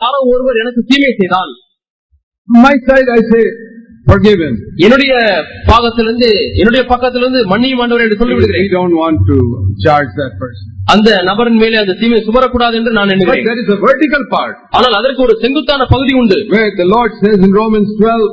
யாரோ ஒருவர் எனக்கு தீமை செய்தால் say, forgive him. என்னுடைய பாகத்திலிருந்து என்னுடைய பக்கத்திலிருந்து மன்னியும் ஆண்டவர் என்று சொல்லி விடுகிறேன் don't want to charge that person. அந்த நபரின் மேலே அந்த தீமை சுமரக்கூடாது என்று நான் எண்ணுகிறேன். there is a vertical part. ஆனால் அதற்கு ஒரு செங்குத்தான பகுதி உண்டு. Where the Lord says in Romans 12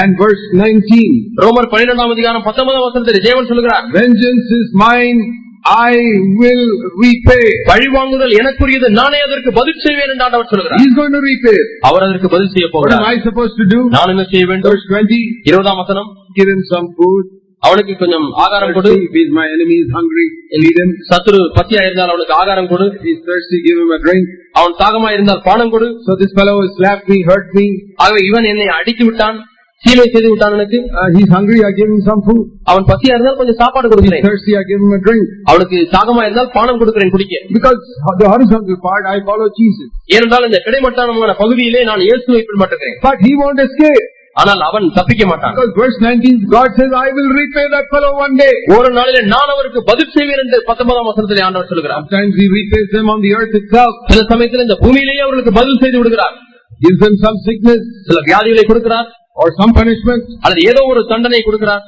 and verse 19, ரோமர் பன்னிரெண்டாம் அதிகாரம் பத்தொன்பதாம் வசனத்தில் தேவன் சொல்கிறார் Vengeance is mine, I will repay. பழிவாங்குதல் எனக்குரியது நானே அதற்கு பதில் செய்வேன் என்று ஆண்டவர் சொல்கிறார் He's going to repay. அவர் அதற்கு பதில் செய்ய What am போகிறார் I supposed to do? நான் என்ன செய்ய வேண்டும் Verse 20, இருபதாம் வசனம் give him some food. அவனுக்கு கொஞ்சம் ஆகாரம் கொடு my enemy, is hungry, feed him. சத்துரு பசியா இருந்தால் அவனுக்கு ஆகாரம் கொடு If he's thirsty, give him a drink. அவன் தாகமா இருந்தால் பானம் கொடு So this fellow has slapped me, hurt me. ஆகவே இவன் என்னை அடித்து விட்டான் சீலை செய்து விட்டான் எனக்கு Uh, he's hungry, I give him some food. அவன் பசியா இருந்தால் கொஞ்சம் சாப்பாடு கொடுக்கிறேன் Thirsty, I give him a drink. அவனுக்கு தாகமா இருந்தால் பானம் கொடுக்கிறேன் குடிக்க Because the horizontal part, I follow Jesus. ஏனென்றால் இந்த கிடைமட்டான பகுதியிலே நான் இயேசுவை பின்பற்றுகிறேன் But he won't escape. ஆனால் அவன் தப்பிக்க மாட்டான் verse 19, God says, I will repay that fellow one day. ஒரு நாளிலே நான் அவருக்கு பதில் செய்வேன் என்று பத்தொன்பதாம் வசனத்திலே ஆண்டவர் சொல்கிறார் Sometimes he repays them on the earth itself, சில சமயத்தில் இந்த பூமியிலேயே அவர்களுக்கு பதில் செய்து விடுகிறார் gives them some sickness சில வியாதிகளை கொடுக்கிறார் or some punishment. அல்லது ஏதோ ஒரு தண்டனை கொடுக்கிறார்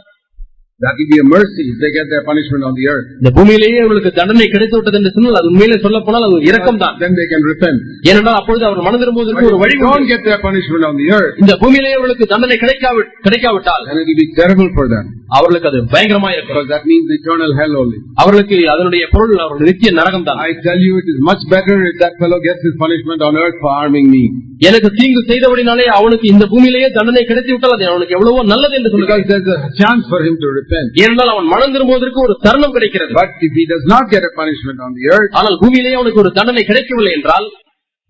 That will be a mercy if they get their punishment on the earth. இந்த பூமியிலேயே அவர்களுக்கு தண்டனை கிடைத்து விட்டது என்று சொன்னால் அது உண்மையிலே சொல்ல போனால் அது ஒரு இரக்கம் தான் Then they can repent. ஏனென்றால் அப்பொழுது அவர் மனம் திரும்புவதற்கு But ஒரு if வழி they don't உண்டு. get their punishment on the earth, இந்த பூமியிலேயே அவர்களுக்கு தண்டனை கிடைக்காவி கிடைக்காவிட்டால் then it will be terrible for them. அவர்களுக்கு அது பயங்கரமா இருக்கும் Because that means eternal hell only. அவர்களுக்கு அதனுடைய பொருள் அவர்கள் நித்திய நரகம் தான் I tell you, it is much better if that fellow gets his punishment on earth for harming me. எனக்கு தீங்கு செய்தபடினாலே அவனுக்கு இந்த பூமியிலேயே தண்டனை கிடைத்து விட்டால் அது அவனுக்கு எவ்வளவோ நல்லது என்று சொல்லுங்கள் Because there's a chance for him to repent. ஏனென்றால் அவன் மனம் திரும்புவதற்கு ஒரு தருணம் கிடைக்கிறது. But if he does not get a punishment on the earth, ஆனால் பூமியிலேயே அவனுக்கு ஒரு தண்டனை கிடைக்கவில்லை என்றால்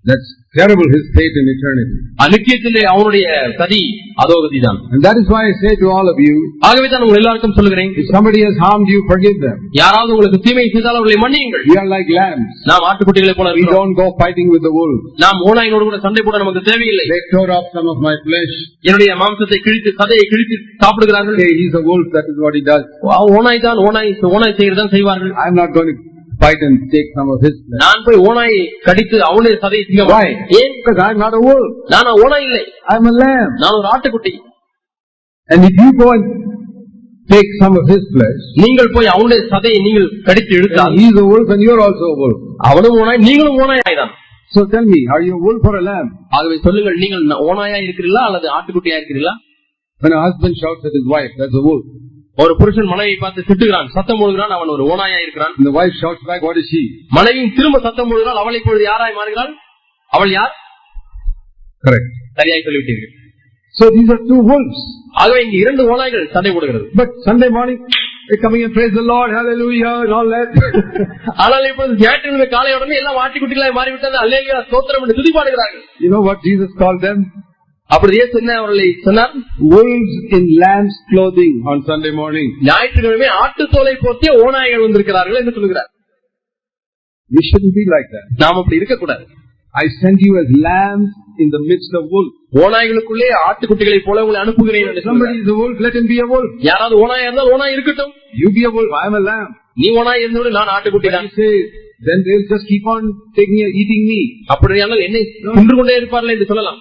that's terrible his fate in eternity. அநித்தியத்திலே அவனுடைய கதி அதோகதி தான் And that is why I say to all of you, ஆகவே தான் உங்கள் எல்லாருக்கும் சொல்லுகிறேன் if somebody has harmed you, forgive them. யாராவது உங்களுக்கு தீமை செய்தால் அவர்களை மன்னியுங்கள் We are like lambs. நாம் ஆட்டுக்குட்டிகளை போல We இருக்கிறோம். don't go fighting with the wolves. நாம் ஓனாயினோடு கூட சண்டை போட நமக்கு தேவையில்லை They tore off some of my flesh. என்னுடைய மாம்சத்தை கிழித்து சதையை கிழித்து சாப்பிடுகிறார்கள் Okay, he's a wolf, that is what he does. ஓனாய் தான் ஓனாய் ஓனாய் செய்யறதான் செய்வார்கள் I'm not going to fight and take some of his flesh. நான் போய் ஓனாயை கடித்து அவனுடைய சதையை திங்க Why? ஏன் Because I'm not a wolf. நான் ஓனாய் இல்லை I'm a lamb. நான் ஒரு ஆட்டுக்குட்டி And if you go and take some of his flesh, நீங்கள் போய் அவனுடைய சதையை நீங்கள் கடித்து இழுத்தால் he's a wolf and you're also a wolf. அவனும் ஓனாய் நீங்களும் ஓனாய் தான் So tell me, are you a wolf or a lamb? ஆகவே சொல்லுங்கள் நீங்கள் ஓனாயா இருக்கிறீர்களா அல்லது ஆட்டுக்குட்டியா இருக்கிறீர்களா When a husband shouts at his wife, that's a wolf. ஒரு புருஷன் மனைவியை பார்த்து திட்டுகிறான் சத்தம் போடுகிறான் அவன் ஒரு ஓனாயா இருக்கிறான் is she? மனைவியும் திரும்ப சத்தம் போடுகிறாள் அவளை இப்பொழுது யாராய் மாறுகிறாள் அவள் யார் Correct. சரியாய் சொல்லிவிட்டீர்கள் So these are two wolves. ஆகவே இங்கு இரண்டு ஓனாய்கள் சண்டை போடுகிறது Sunday morning, they're coming and praise the Lord, hallelujah, and all that. ஆனால் இப்பொழுது ஞாயிற்று காலை உடனே எல்லாம் ஆட்டுக்குட்டிகளாய் மாறிவிட்டது அல்லேலியா ஸ்தோத்திரம் என்று துதிப்பாடுகிறார்கள் you know what Jesus called them? அப்படி ஏன் சொன்ன அவர்களை சொன்னார் Wolves in lamb's clothing on Sunday morning. ஞாயிற்றுக்கிழமை ஆட்டு தோலை போர்த்திய ஓநாய்கள் வந்திருக்கிறார்கள் என்று சொல்கிறார் We shouldn't be like that. நாம் அப்படி இருக்கக்கூடாது I send you as lambs in the midst of wolves. ஓநாய்களுக்குள்ளே ஆட்டுக்குட்டிகளை போல உங்களை அனுப்புகிறேன் என்று Somebody is a wolf, let him be a wolf. யாராவது ஓனாயா இருந்தால் ஓனாய் இருக்கட்டும் You be a wolf, I am a lamb. நீ ஓனாய் இருந்தோடு நான் ஆட்டுக்குட்டி தான் then they'll just keep on taking eating me. அப்படியானால் என்னை தின்று கொண்டே இருப்பார்கள் என்று சொல்லலாம்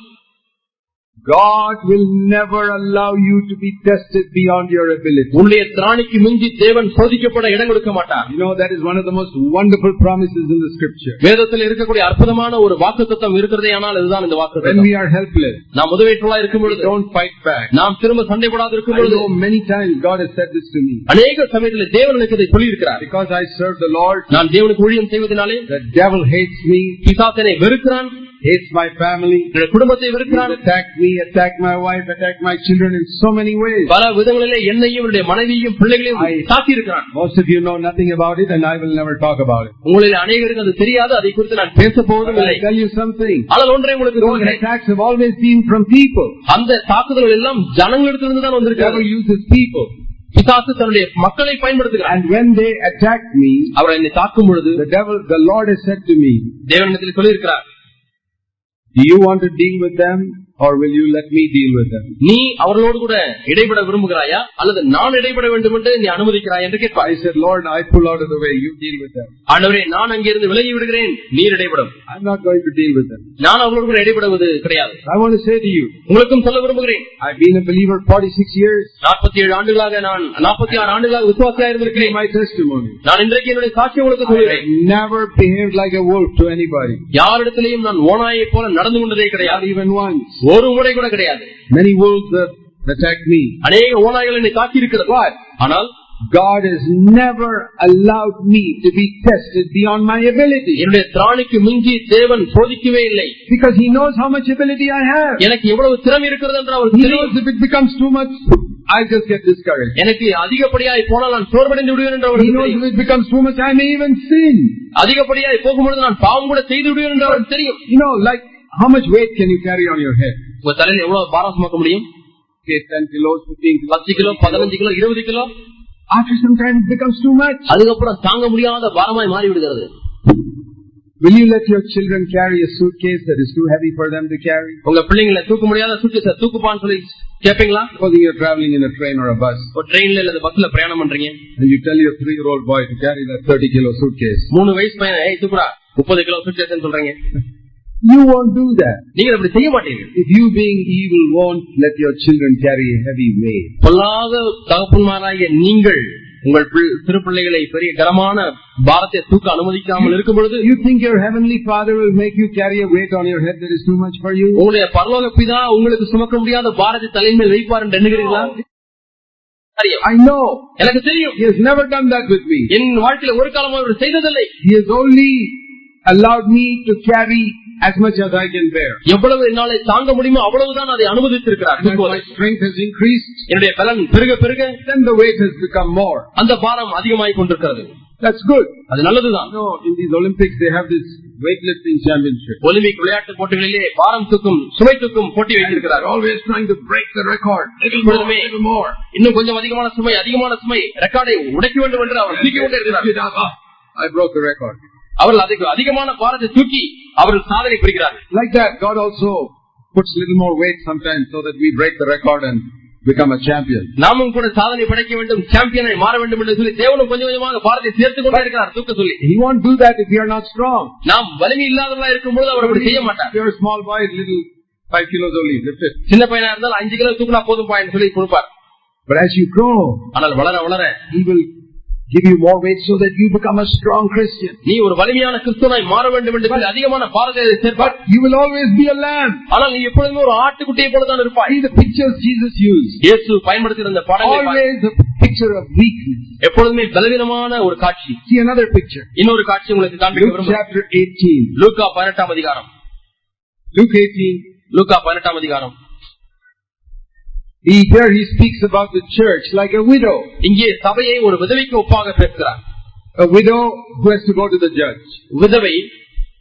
God will never allow you to be tested beyond your ability. உன்னுடைய திராணிக்கு மிஞ்சி தேவன் சோதிக்கப்பட இடம் கொடுக்க மாட்டார் You know, that is one of the most wonderful promises in the scripture. வேதத்தில் இருக்கக்கூடிய அற்புதமான ஒரு வாக்கு தத்துவம் இருக்கிறதே ஆனால் இதுதான் இந்த வாக்கு When we are helpless, நாம் முதவேற்றலா இருக்கும் we பொழுது don't fight back. நாம் திரும்ப சண்டை போடாது இருக்கும் I பொழுது know many times God has said this to me. அநேக சமயத்தில் தேவன் எனக்கு இதை சொல்லியிருக்கிறார் Because I serve the Lord, நான் தேவனுக்கு ஊழியம் செய்வதனாலே the devil hates me, பிசாசனை வெறுக்கிறான் hates my family, என்னுடைய குடும்பத்தை He's வெறுக்கிறான் attacked me, attacked my wife, attacked my children in so many ways. பல விதங்களிலே என்னையும் என்னுடைய மனைவியையும் பிள்ளைகளையும் I- தாக்கி இருக்கிறான் Most of you know nothing about it and I will never talk about it. உங்களில் அநேகருக்கு அது தெரியாது அதை குறித்து நான் பேச போவதும் But இல்லை I'll tell you something. ஆனால் ஒன்றை உங்களுக்கு Those சொல்கிறேன். attacks have always been from people. அந்த தாக்குதல்கள் எல்லாம் ஜனங்களிடத்திலிருந்து தான் The devil வந்திருக்கிறது uses people. பிசாசு தன்னுடைய மக்களை பயன்படுத்துகிறார் And when they attack me, அவர் என்னை தாக்கும் பொழுது the devil, the Lord has said to me, தேவனிடத்தில் சொல்லியிருக்கிறார் do you want to deal with them or will you let me deal with them? நீ அவர்களோடு கூட இடைபட விரும்புகிறாயா அல்லது நான் இடைபட வேண்டும் என்று நீ அனுமதிக்கிறாய் என்று கேட்பாய் I said, Lord, I pull out of the way, you deal with them. ஆண்டவரே நான் அங்கிருந்து விலகி விடுகிறேன் நீர் இடைபடும் I'm not going to deal with them. நான் அவர்களோடு கூட இடைபடுவது கிடையாது I want to say to you, உங்களுக்கும் சொல்ல விரும்புகிறேன் I've been a believer 46 years. நாற்பத்தி ஏழு ஆண்டுகளாக நான் நாற்பத்தி ஆறு ஆண்டுகளாக விசுவாசியா இருந்திருக்கிறேன் My testimony. நான் இன்றைக்கு என்னுடைய சாட்சி உங்களுக்கு I சொல்கிறேன் have never behaved like a wolf to anybody. யாரிடத்திலையும் நான் ஓனாயை போல நடந்து கொண்டதே கிடையாது even once. ஒரு முறை கூட கிடையாது Many wolves have attacked me. அநேக ஓநாய்கள் என்னை தாக்கி இருக்கிறது ஆனால் God has never allowed me to be tested beyond my ability. என்னுடைய திராணிக்கு மிஞ்சி தேவன் சோதிக்கவே இல்லை Because He knows how much ability I have. எனக்கு எவ்வளவு திறமை இருக்கிறது என்று அவர் He தெரியும் knows if it becomes too much, I just get discouraged. எனக்கு அதிகப்படியாய் போனால் நான் சோர்வடைந்து விடுவேன் என்று He அவருக்கு knows தெரியும் if it becomes too much, I may even sin. அதிகப்படியாய் போகும்பொழுது நான் பாவம் கூட செய்து விடுவேன் என்று அவருக்கு தெரியும் You know, like, how much weight can you carry on your head? உங்க தலையில் எவ்வளவு பாரம் சுமக்க முடியும் Okay, 10 kilos, 15 kilos. பத்து கிலோ பதினஞ்சு கிலோ இருபது kilo After some time, it becomes too much. அதுக்கப்புறம் தாங்க முடியாத பாரமாய் மாறி விடுகிறது Will you let your children carry a suitcase that is too heavy for them to carry? உங்க பிள்ளைங்களை தூக்க முடியாத சுட்டு தூக்குப்பான்னு சொல்லி கேப்பீங்களா Supposing you're traveling in a train or a bus, ஒரு ட்ரெயின்ல இல்ல பஸ்ல பிரயாணம் பண்றீங்க and you tell your three-year-old boy to carry that 30 kilo suitcase. மூணு வயசு பையன் ஏய் தூக்குடா முப்பது கிலோ சுட்டு சொல்றீங்க You won't do that. நீங்க அப்படி செய்ய மாட்டீங்க If you being evil won't let your children carry a heavy weight. பொல்லாத தகப்பன்மாராகிய நீங்கள் உங்கள் பிள்- சிறு பிள்ளைகளை பெரிய கரமான பாரத்தை தூக்க அனுமதிக்காமல் இருக்கும் பொழுது You think your heavenly father will make you carry a weight on your head that is too much for you? உங்களுடைய பரலோக பிதா உங்களுக்கு சுமக்க முடியாத பாரத்தை தலையின் மேல் வைப்பார் என்று எண்ணுகிறீர்களா தெரியும். I know. எனக்கு தெரியும் He has never done that with me. என் வாழ்க்கையில ஒரு காலம் அவர் செய்ததில்லை He has only allowed me to carry as much as I can bear. எவ்வளவு என்னாலே தாங்க முடியுமோ அவ்வளவுதான் அதை அனுமதித்திருக்கிறார் And as தூக்குவதை. my strength has increased, என்னுடைய பலன் பெருக பெருக then the weight has become more. அந்த பாரம் அதிகமாய் கொண்டிருக்கிறது That's good. அது நல்லதுதான் No, in these Olympics they have this weightlifting championship. Olympic விளையாட்டு போட்டிகளிலே பாரம் தூக்கும் சுமை தூக்கும் போட்டி வைத்திருக்கிறார் They're always trying to break the record. Little more, எப்பொழுதுமே little more. இன்னும் கொஞ்சம் அதிகமான சுமை அதிகமான சுமை ரெக்கார்டை உடைக்க வேண்டும் என்று அவர் தூக்கி கொண்டே இருக்கிறார் Ah, I broke the record. அவர்கள் அதுக்கு அதிகமான பாரத்தை தூக்கி அவர்கள் சாதனை புரிகிறார்கள் Like that, God also puts little more weight sometimes so that we break the record and become a champion. நாமும் கூட சாதனை படைக்க வேண்டும் சாம்பியனை மாற வேண்டும் என்று சொல்லி தேவனும் கொஞ்சம் கொஞ்சமாக பாரத்தை சேர்த்துக் கொண்டே இருக்கிறார் தூக்க சொல்லி He won't do that if we are not strong. நாம் வலிமை இல்லாதவர்களா இருக்கும்போது அவர் அப்படி செய்ய மாட்டார் If you're a small boy, little five kilos only, lift it. சின்ன பையனா இருந்தால் அஞ்சு கிலோ தூக்கினா போதும் பாயின்னு சொல்லி கொடுப்பார் But as you grow, ஆனால் வளர வளர He will give you more weight so that you become a strong Christian. நீ ஒரு வலிமையான கிறிஸ்துவனாய் மாற வேண்டும் என்று சொல்லி அதிகமான பாரத்தை சேர்ப்பார் You will always be a lamb. ஆனால் நீ எப்பொழுதுமே ஒரு ஆட்டுக்குட்டியை போலதான் இருப்பாய் See the pictures Jesus used. இயேசு பயன்படுத்தின இந்த படங்களை. Always a picture of weakness. எப்பொழுதுமே பலவீனமான ஒரு காட்சி See another picture. இன்னொரு காட்சி உங்களுக்கு காண்பிக்க Luke விரும்புகிறேன் chapter 18. லூக்கா பதினெட்டாம் அதிகாரம் Luke 18. லூக்கா பதினெட்டாம் அதிகாரம் He, there he speaks about the church like a widow. இங்கே சபையை ஒரு விதவைக்கு ஒப்பாக பேசுகிறார் A widow who has to go to the judge. விதவை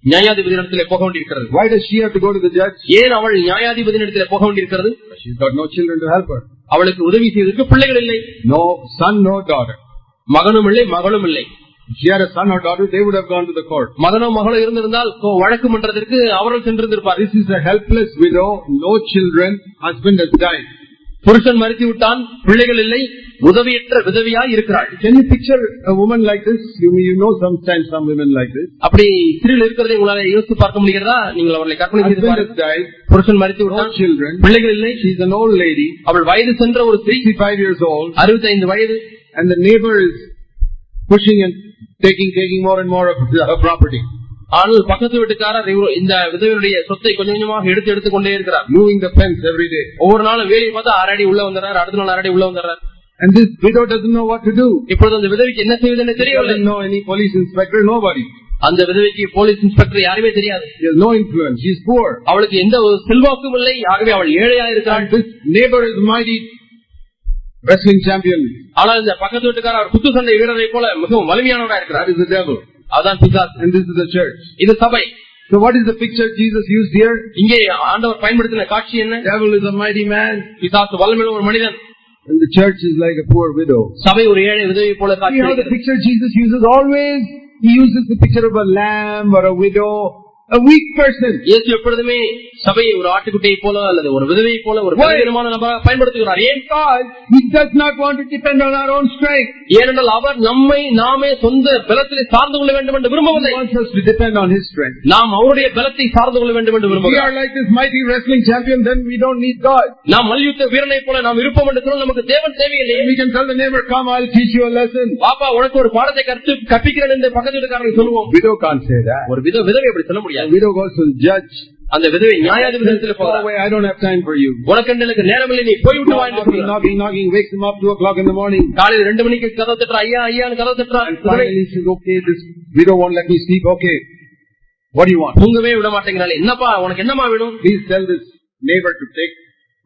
நியாயாதிபதியிடத்திலே போக வேண்டியிருக்கிறது Why does she have to go to the judge? ஏன் அவள் நியாயாதிபதியிடத்திலே போக வேண்டியிருக்கிறது She's got no children to help her. அவளுக்கு உதவி செய்வதற்கு பிள்ளைகள் இல்லை No son, no daughter. மகனும் இல்லை மகளும் இல்லை If she had a son or daughter, they would have gone to the court. மகனோ மகளோ இருந்திருந்தால் வழக்கு மன்றத்திற்கு அவர்கள் சென்றிருந்திருப்பார் This is a helpless widow, no children, husband has died. புருஷன் மறித்து விட்டான் பிள்ளைகள் இல்லை உதவியற்ற விதவியாய் இருக்கிறாள் Can you picture a woman like this? You, you know sometimes some women like this. அப்படி ஸ்திரீகள் இருக்கிறதை உங்களால யோசித்து பார்க்க முடிகிறதா நீங்கள் அவர்களை கற்பனை செய்து பாருங்கள் புருஷன் மறித்து விட்டான் children. பிள்ளைகள் இல்லை She's an old lady, அவள் வயது சென்ற ஒரு ஸ்திரீ 65 years old, அறுபத்தைந்து வயது and the neighbor is pushing and taking, taking more and more of her property, ஆனால் பக்கத்து வீட்டுக்காரர் இந்த விதவையுடைய சொத்தை கொஞ்சம் கொஞ்சமாக எடுத்து எடுத்துக் கொண்டே இருக்கிறார் moving the fence every day. ஒவ்வொரு நாளும் வேலையை பார்த்தா அரை அடி உள்ள வந்துடுறார் அடுத்த நாள் அரை அடி உள்ள வந்துடுறார் And this widow doesn't know what to do. இப்பொழுது அந்த விதவைக்கு என்ன செய்வதுன்னு தெரியவில்லை know any police inspector, nobody. அந்த விதவைக்கு போலீஸ் இன்ஸ்பெக்டர் யாருமே தெரியாது has no influence. She's poor. அவளுக்கு எந்த ஒரு செல்வாக்கும் இல்லை ஆகவே அவள் ஏழையா இருக்கிறாள் this neighbor is mighty wrestling champion. ஆனால் இந்த பக்கத்து வீட்டுக்காரர் அவர் குத்து சண்டை வீரரை போல மிகவும் வலிமையானவரா இருக்கிறார் is the devil. அதான் பிசாசு And this is the church. இது சபை So what is the picture Jesus used here? இங்கே ஆண்டவர் பயன்படுத்தின காட்சி என்ன Devil is a mighty man. பிசாசு வல்லமையுள்ள ஒரு மனிதன் And the church is like a poor widow. சபை ஒரு ஏழை விதவை போல காட்சி See how the அளிக்கிறது. picture Jesus uses always? He uses the picture of a lamb or a widow, a weak person. இயேசு எப்பொழுதுமே சபையை ஒரு ஆட்டுக்குட்டியை போல அல்லது ஒரு விதவை போல ஒரு? பலவீனமான நபராக பயன்படுத்துகிறார் ஏன் Because he does not want to depend on our own strength. ஏனென்றால் அவர் நம்மை நாமே சொந்த பலத்திலே சார்ந்து கொள்ள வேண்டும் என்று விரும்பவில்லை. நாம் அவருடைய பலத்தை சார்ந்து கொள்ள வேண்டும் என்று If we விரும்புகிறார் are like this mighty wrestling champion, then we don't need God. நாம் மல்யுத்த வீரனை போல நாம் இருப்போம் என்று நமக்கு தேவன் தேவையில்லை We can tell the neighbor, come, I'll teach you a lesson. பாப்பா உனக்கு ஒரு பாடத்தை கற்று கற்பிக்கிறேன் என்று பக்கத்து வீட்டுக்காரன் சொல்லுவோம். ஒரு வித விதவை அப்படி சொல்ல முடியாது widow goes to the judge. அந்த விதவை நியாயாதிபதியத்தில் Go போகிறார் away, I don't have time for you. உனக்கு எனக்கு நேரமில்லை நீ போய்விட்டு வா என்று Knocking, சொல்கிறார். knocking, knocking, wakes him up two o'clock in the morning. காலையில் ரெண்டு மணிக்கு கதவு தட்டுறா ஐயா ஐயான்னு கதவு தட்டுறா And finally he says, okay, this widow won't let me sleep. Okay. What do you want? தூங்கவே விட மாட்டேங்கிறாள் என்னப்பா உனக்கு என்னமா வேணும் Please tell this neighbor to take,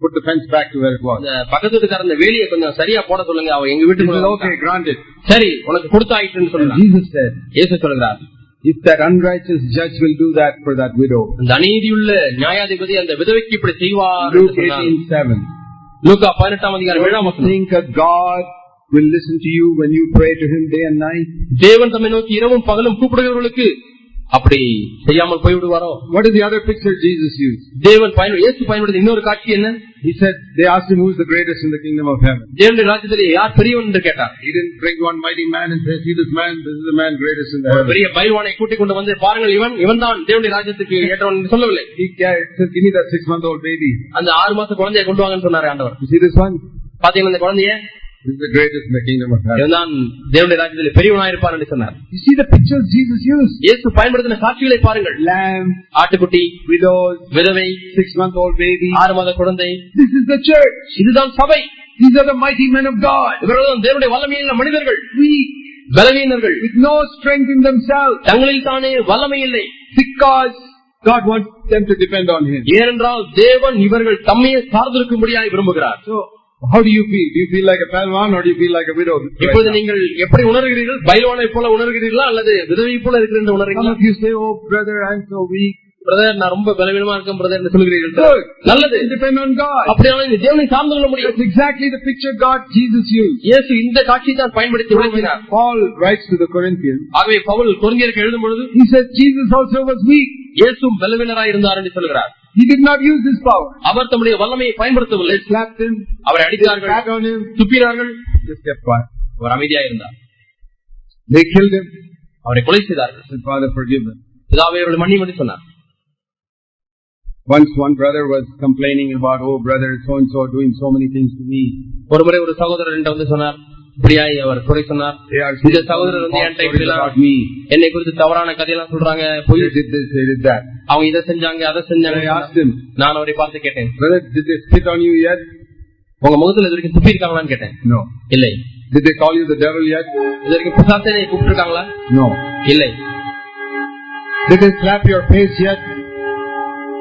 put the fence back to where it was. அந்த பக்கத்து வீட்டுக்காரன் அந்த வேலியை கொஞ்சம் சரியா போட சொல்லுங்க அவ எங்க He வீட்டுக்கு says, வந்து okay, granted. சரி உனக்கு கொடுத்தாயிட்டுன்னு And சொல்றான் Jesus said, இயேசு சொல்கிறார் if that unrighteous judge will do that for that widow, அந்த அநீதியுள்ள நியாயாதிபதி அந்த விதவைக்கு இப்படி செய்வார் என்று Luke சொன்னார். 18, 7. லூக்கா பதினெட்டாம் அதிகாரம் ஏழாம் வசனம் Think that God will listen to you when you pray to Him day and night? தேவன் தம்மை நோக்கி இரவும் பகலும் கூப்பிடுகிறவர்களுக்கு அப்படி செய்யாமல் போய்விடுவாரோ What is the other picture Jesus used? தேவன் பயன் இயேசு பயன்படுத்த இன்னொரு காட்சி என்ன He said, they asked him who's the greatest in the kingdom of heaven. தேவனுடைய ராஜ்யத்திலே யார் பெரியவன் என்று கேட்டார் He didn't bring one mighty man and say, see this man, this is the man greatest in the heaven. பெரிய பயில்வானை கூட்டிக் கொண்டு வந்து பாருங்கள் இவன் இவன் தான் தேவனுடைய ராஜ்யத்துக்கு ஏற்றவன் என்று சொல்லவில்லை He said, give me that six month old baby. அந்த ஆறு மாச குழந்தையை கொண்டு வாங்கன்னு சொன்னாரு ஆண்டவர் see this one? பாத்தீங்கன்னா இந்த குழந்தைய This is the greatest in the kingdom of heaven. இவன் தான் தேவனுடைய ராஜ்யத்திலே பெரியவனாக இருப்பான் என்று சொன்னார் You see the pictures Jesus used? இயேசு பயன்படுத்தின காட்சிகளை பாருங்கள் Lamb, ஆட்டுக்குட்டி widows, விதவை six month old baby. ஆறு மாத குழந்தை This is the church. இதுதான் சபை These are the mighty men of God. இவர்கள் தான் தேவனுடைய வல்லமையுள்ள மனிதர்கள் Weak, பலவீனர்கள் with no strength in themselves. தங்களில் தானே வல்லமை இல்லை Because God wants them to depend on Him. ஏனென்றால் தேவன் இவர்கள் தம்மையே சார்ந்திருக்கும்படியாய் விரும்புகிறார் So, how do you feel? Do you feel like a Palwan or do you feel like a widow? right இப்பொழுது now? நீங்கள் எப்படி உணர்கிறீர்கள் பைலவானை போல உணர்கிறீர்களா அல்லது விதவை போல இருக்கிற Some உணர்கிறீங்களா of you say, oh brother, I'm so weak. Brother நான் ரொம்ப பலவீனமா இருக்கேன் பிரதர் என்று சொல்கிறீர்கள் Good. நல்லது Depend on God. அப்படியானால் இந்த தேவனை சார்ந்து கொள்ள முடியும் That's exactly the picture God, Jesus used. இயேசு இந்த காட்சியை தான் பயன்படுத்தி விளக்கினார் Paul writes to the Corinthians, ஆகவே பவுல் கொரிந்தியருக்கு எழுதும் பொழுது he says Jesus also was weak. இயேசும் பலவீனராய் இருந்தார் என்று சொல்கிறார் He did not use his power. அவர் தம்முடைய வல்லமையை பயன்படுத்தவில்லை slapped him, அவரை அடித்தார்கள் துப்பினார்கள் just kept quiet. அவர் அமைதியா இருந்தார் They killed him. அவரை கொலை செய்தார்கள் said, Father, forgive them. பிதாவை அவர்கள் என்று சொன்னார் Once one brother was complaining about, oh brother, so and so doing so many things to me. ஒரு முறை ஒரு சகோதரர் என்கிட்ட வந்து சொன்னார் இப்படியாய் அவர் குறை சொன்னார் இந்த சகோதரர் வந்து. என்னை குறித்து தவறான கதையெல்லாம் சொல்றாங்க they did that. அவங்க இதை செஞ்சாங்க அதை செஞ்சாங்க நான் அவரை பார்த்து கேட்டேன்? உங்க முகத்துல இது வரைக்கும் துப்பி இருக்காங்களான்னு கேட்டேன். இல்லை Did they call you the devil yet? No. இல்லை Did they slap your face yet?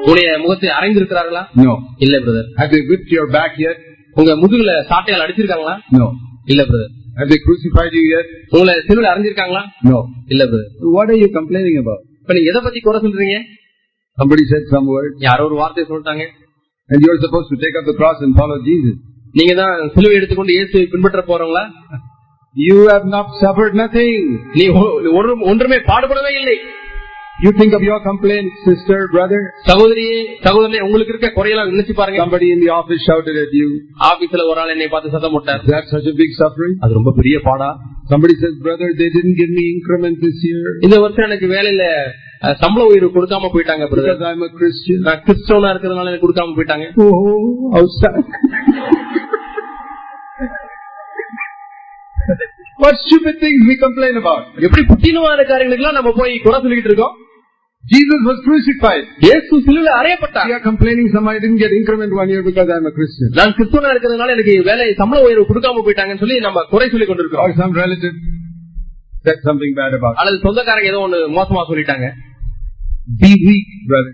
உங்களுடைய முகத்தை அரைந்திருக்கிறார்களா No. இல்ல brother Have they whipped your back yet? உங்க முதுகுல சாட்டையால் அடிச்சிருக்காங்களா No. இல்ல brother Have they crucified you yet? உங்களை சிலுவை அறிஞ்சிருக்காங்களா No. இல்ல brother what are you complaining about? இப்ப நீங்க எதை பத்தி குறை சொல்றீங்க Somebody said some words, யாரோ ஒரு வார்த்தை சொல்லிட்டாங்க and you're supposed to take up the cross and follow Jesus. நீங்க தான் சிலுவை எடுத்துக்கொண்டு இயேசுவை பின்பற்ற போறவங்களா You have not suffered nothing. நீ ஒ- ஒரு ஒன்றுமே பாடுபடவே இல்லை You think of your complaint, sister, brother. சகோதரியே சகோதரனே உங்களுக்கு இருக்க குறையெல்லாம் நினைச்சு பாருங்க Somebody in the office shouted at you. ஆபீஸ்ல ஒரு ஆள் என்னை பார்த்து சத்தம் போட்டார் Is that such a big suffering? அது ரொம்ப பெரிய பாடா Somebody says, brother, they didn't give me increment this year இந்த வருஷம் எனக்கு வேலையில சம்பள உயர்வு கொடுக்காம போயிட்டாங்க பிரதர் I'm a Christian. நான் கிறிஸ்தவனா இருக்கிறதுனால எனக்கு கொடுக்காம போயிட்டாங்க Oh, how sad. what stupid things we complain about. எப்படி புட்டினமான காரியங்களுக்கெல்லாம் நம்ம போய் குறை சொல்லிட்டு இருக்கோம் Jesus was crucified. இயேசு சிலுவை அறையப்பட்டார் We are complaining some I didn't get increment one year because I'm a Christian. நான் கிறிஸ்தவனா இருக்கிறதுனால எனக்கு வேலை சம்பள உயர்வு கொடுக்காம போயிட்டாங்கன்னு சொல்லி நம்ம குறை சொல்லி Or கொண்டிருக்கோம் some relative said something bad about. அல்லது சொந்தக்காரங்க ஏதோ ஒண்ணு மோசமா சொல்லிட்டாங்க Be weak, brother.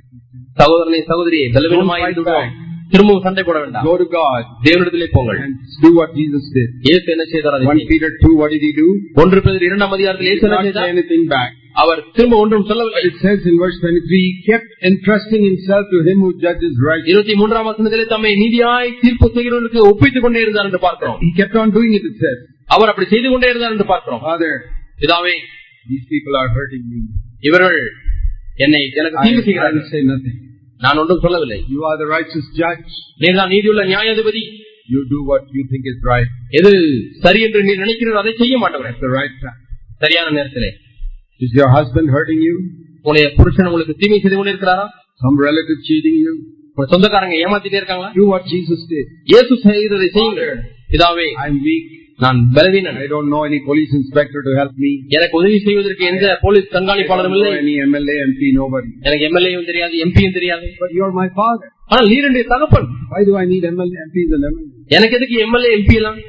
சகோதரனை சகோதரியை பலவீனமா Don't fight இருந்து விடுவோம். திரும்பவும் சண்டை போட வேண்டாம் Go to God தேவனிடத்திலே போங்கள் and do what Jesus did. இயேசு என்ன செய்தார் அதை 1 செய்தார். Peter 2, what did he do? ஒன்று பேர் இரண்டாம் அதிகாரத்தில் இயேசு என்ன செய்தார் anything back. அவர் திரும்ப ஒன்றும் சொல்லவில்லை It says in verse 23, he kept entrusting himself to him who judges right. இருபத்தி மூன்றாம் வசனத்திலே தம்மை நீதியாய் தீர்ப்பு செய்கிறவர்களுக்கு ஒப்பித்துக் கொண்டே இருந்தார் என்று பார்க்கிறோம் He kept on doing it, it says. அவர் அப்படி செய்து கொண்டே இருந்தார் என்று பார்க்கிறோம் Father, பிதாவே these people are hurting me. இவர்கள் என்னை எனக்கு தீங்கு செய்கிறார்கள். நான் ஒன்றும் சொல்லவில்லை You are the righteous judge. நீர்தான் நீதியுள்ள நியாயாதிபதி You do what you think is right எது சரி என்று நீர் நினைக்கிறீரோ அதை செய்ய மாட்டவரே at the right time. சரியான நேரத்திலே Is your husband hurting you? உங்களுடைய புருஷன் உங்களுக்கு தீமை செய்து கொண்டிருக்கிறாரா Some relative cheating you? உங்க சொந்தக்காரங்க ஏமாத்திட்டே இருக்காங்களா Do what Jesus did. இயேசு செய்ததை செய்யுங்கள் பிதாவே I'm weak. நான் பலவீனன் I don't know any police inspector to help me. எனக்கு உதவி செய்வதற்கு எந்த போலீஸ் கண்காணிப்பாளரும் இல்லை any MLA, MP, nobody. எனக்கு எம்எல்ஏவும் தெரியாது எம்பியும் தெரியாது But you're my father. ஆனால் நீர் என்னுடைய தகப்பன் Why do I need MLA, MPs and MLA? எனக்கு எதுக்கு எம்எல்ஏ எம்பி எல்லாம்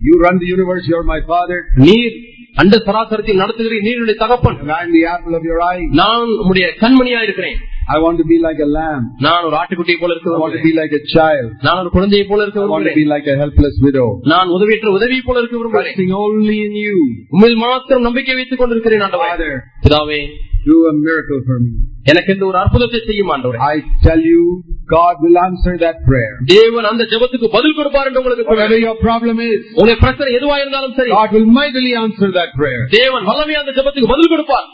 You run the universe, you're my father. நீர் அண்ட சராசரத்தில் நடத்துகிறீர் நீர் என்னுடைய தகப்பன். நான் உம்முடைய கண்மணியா இருக்கிறேன் I want to be like a lamb. நான் ஒரு ஆட்டுக்குட்டியை போல இருக்க I want to விரும்புகிறேன். be like a child. நான் ஒரு குழந்தையை போல இருக்க I want to விரும்புகிறேன் be like a helpless widow. நான் உதவியற்ற உதவியை போல இருக்க விரும்புகிறேன் Trusting only in you. உண்மையில் மாத்திரம் நம்பிக்கை வைத்துக் கொண்டிருக்கிறேன் ஆண்டவரே Father, பிதாவே do a miracle for me. எனக்கு இந்த ஒரு அற்புதத்தை செய்யும் ஆண்டவரே I tell you, God will answer that prayer. தேவன் அந்த ஜெபத்துக்கு பதில் கொடுப்பார் என்று உங்களுக்கு Whatever சொல்கிறேன். your problem is, உங்களுடைய பிரச்சனை எதுவா இருந்தாலும் சரி God will mightily answer that prayer. தேவன் வல்லமையா அந்த ஜெபத்துக்கு பதில் கொடுப்பார்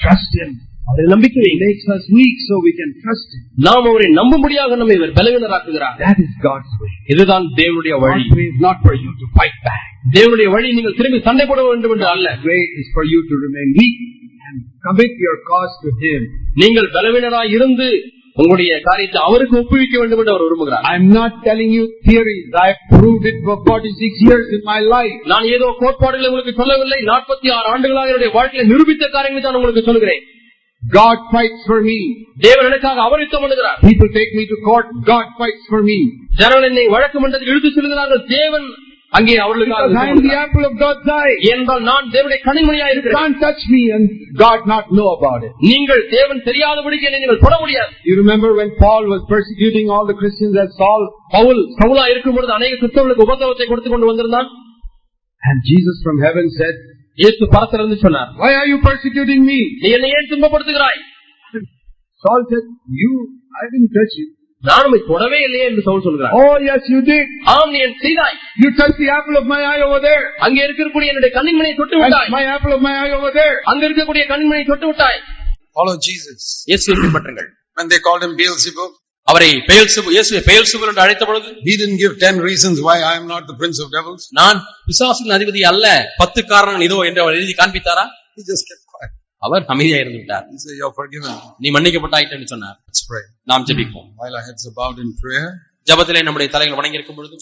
Trust Him. அவரை நம்பிக்கை He makes us weak so we can trust Him. நாம் அவரை நம்பும்படியாக நம்மை இவர் பலவீனராக்குகிறார் That is God's way. இதுதான் தேவனுடைய வழி God's way is not for you to fight back. தேவனுடைய வழி நீங்கள் திரும்பி சண்டை போட வேண்டும் என்று அல்ல way is for you to remain weak and commit your cause to Him. நீங்கள் பலவீனராய் இருந்து உங்களுடைய காரியத்தை அவருக்கு ஒப்புவிக்க வேண்டும் என்று அவர் விரும்புகிறார் I'm not telling you theories. I've proved it for 46 years in my life. நான் ஏதோ கோட்பாடுகளை உங்களுக்கு சொல்லவில்லை நாற்பத்தி ஆறு ஆண்டுகளாக என்னுடைய வாழ்க்கையை நிரூபித்த காரியங்களை தான் உங்களுக்கு சொல்கிறேன் God fights for me. தேவன் எனக்காக அவர் யுத்தம் பண்ணுகிறார் People take me to court. God fights for me. ஜனங்கள் என்னை வழக்கு மன்றத்தில் இழுத்து செல்கிறார்கள் தேவன் அங்கே அவர்களுக்காக Because I யுத்தம் am the பண்ணுகிறார். apple of God's eye. ஏனென்றால் நான் தேவனுடைய கனிமணியா You இருக்கிறேன் can't touch me and God not know about it. நீங்கள் தேவன் தெரியாதபடிக்கு என்னை நீங்கள் தொட முடியாது You remember when Paul was persecuting all the Christians as Saul Pavul சவுலா இருக்கும் பொழுது அநேக கிறிஸ்தவர்களுக்கு உபத்திரவத்தை கொடுத்து கொண்டு வந்திருந்தான் and Jesus from heaven said, இயேசு பரத்திலிருந்து சொன்னார் Why are you persecuting me? நீ என்னை ஏன் துன்பப்படுத்துகிறாய் Saul said, You, I didn't touch you. நான் உம்மை தொடவே இல்லையே என்று சவுல் சொல்கிறார் Oh yes, you did. ஆம் நீ என் செய்தாய் You touched the apple of my eye over there. அங்கே இருக்கக்கூடிய என்னுடைய கண்ணின்மணியை தொட்டு And விட்டாய் my apple of my eye over there. அங்க இருக்கக்கூடிய கண்ணின்மணியை தொட்டு விட்டாய் Follow Jesus. இயேசு பின்பற்றுங்கள் When they called him Beelzebub, அவரை பெயல்சுபு இயேசுவை பெயல்சுபு என்று அழைத்த பொழுது he didn't give ten reasons why I am not the prince of devils. நான் பிசாசின் அதிபதி அல்ல பத்து காரணங்கள் இதோ என்று அவர் எழுதி காண்பித்தாரா He just kept quiet. அவர் அமைதியா இருந்து விட்டார் He said, You're forgiven. நீ மன்னிக்கப்பட்டாயிட்டு சொன்னார் Let's pray. நாம் ஜெபிப்போம் While our heads are bowed in prayer, ஜெபத்திலே நம்முடைய தலைகள் வணங்கி இருக்கும் பொழுது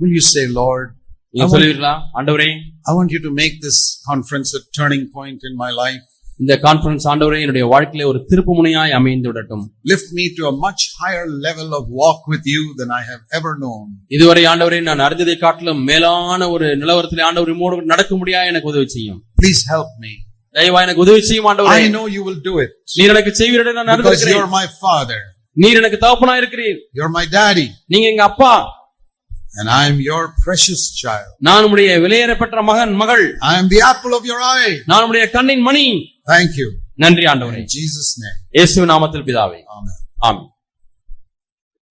will you say, Lord, நீங்க சொல்லுவீர்களா ஆண்டவரே I want you to make this conference a turning point in my life. இந்த கான்பரன்ஸ் ஆண்டவரே என்னுடைய வாழ்க்கையிலே ஒரு திருப்பு முனையாய் அமைந்து விடட்டும் Lift me to a much higher level of walk with you than I have ever known. இதுவரை ஆண்டவரே நான் அறிந்ததை காட்டிலும் மேலான ஒரு நிலவரத்திலே ஆண்டவர் உம்மோடு நடக்க முடியா எனக்கு உதவி செய்யும் Please help me. தயவா எனக்கு உதவி செய்யும் ஆண்டவரே I know you will do it நீர் எனக்கு செய்வீரே நான் because you're அறிந்திருக்கிறேன் my father. நீர் எனக்கு தகப்பனா இருக்கிறீர் You're my daddy. நீங்க எங்க அப்பா And I am your precious child. நான் உம்முடைய விலையேறப்பெற்ற மகன் மகள் I am the apple of your eye. நான் உம்முடைய கண்ணின் மணி Thank you. நன்றி ஆண்டவரே In Jesus' name. இயேசு நாமத்தில் பிதாவே Amen. ஆமென்